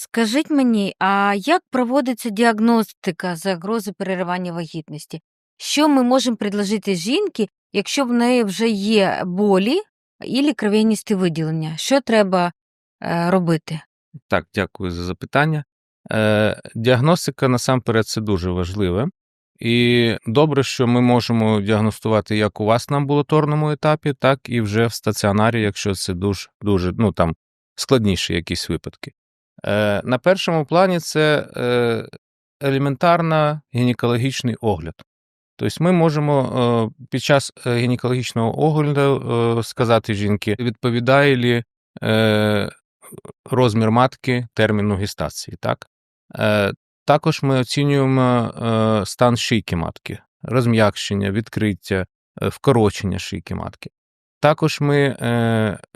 Скажіть мені, а як проводиться діагностика загрози переривання вагітності? Що ми можемо предложити жінці, якщо в неї вже є болі і кров'яністі виділення? Що треба е, робити? Так, дякую за запитання. Е, діагностика насамперед це дуже важливе. І добре, що ми можемо діагностувати як у вас на амбулаторному етапі, так і вже в стаціонарі, якщо це дуже, дуже ну, там, складніші якісь випадки. Е, на першому плані це е, елементарно гінекологічний огляд. Тобто ми можемо е, під час гінекологічного огляду сказати жінки, відповідає е, розмір матки терміну гестації. Так? Також ми оцінюємо стан шийки матки, розм'якшення, відкриття, вкорочення шийки матки. Також ми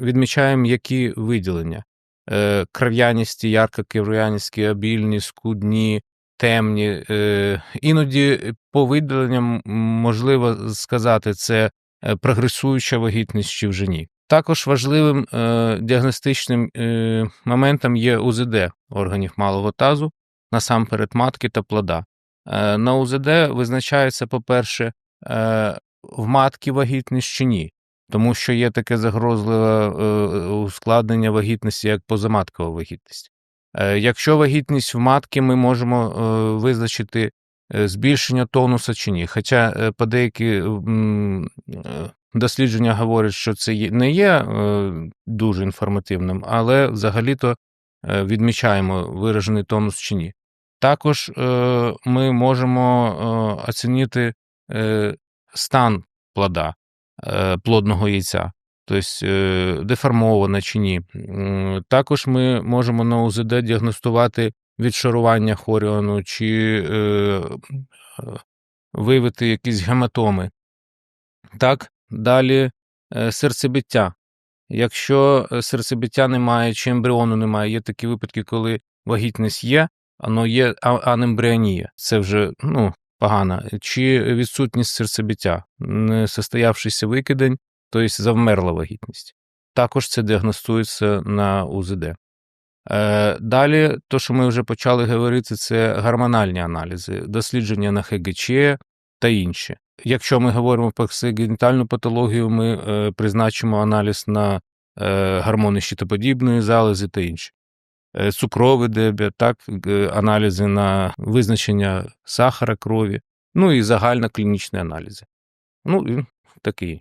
відмічаємо, які виділення: е, кров'яністі, ярко-кров'яністі, обільні, скудні, темні. Е, іноді по виділенням можливо сказати, це е, прогресуюча вагітність чи вже ні. Також важливим е, діагностичним е, моментом є УЗД органів малого тазу, насамперед матки та плода. Е, на УЗД визначається, по-перше, е, в матки вагітність чи ні, тому що є таке загрозливе е, ускладнення вагітності, як позаматкова вагітність. Е, якщо вагітність в матки, ми можемо е, визначити е, збільшення тонуса чи ні. Хоча е, по деякі е, дослідження говорять, що це не є е, дуже інформативним, але взагалі-то е, відмічаємо виражений тонус чи ні. Також е, ми можемо е, оцінити е, стан плода, е, плодного яйця, тобто е, деформоване чи ні. Також ми можемо на УЗД діагностувати відшарування хоріону чи е, е, виявити якісь гематоми. Так, далі е, серцебиття. Якщо е, серцебиття немає чи ембріону немає, є такі випадки, коли вагітність є, але є анембріонія. Це вже ну, погано. Чи відсутність серцебиття, не состоявшийся викидень, тобто завмерла вагітність. Також це діагностується на УЗД. Е, Далі, то, що ми вже почали говорити, це гормональні аналізи, дослідження на ХГЧ та інші. Якщо ми говоримо про генітальну патологію, ми е, призначимо аналіз на е, гормони щитоподібної залози та інші. Е, цукровий дебет, так, аналізи на визначення сахара крові, ну і загальноклінічні аналізи. Ну і такі.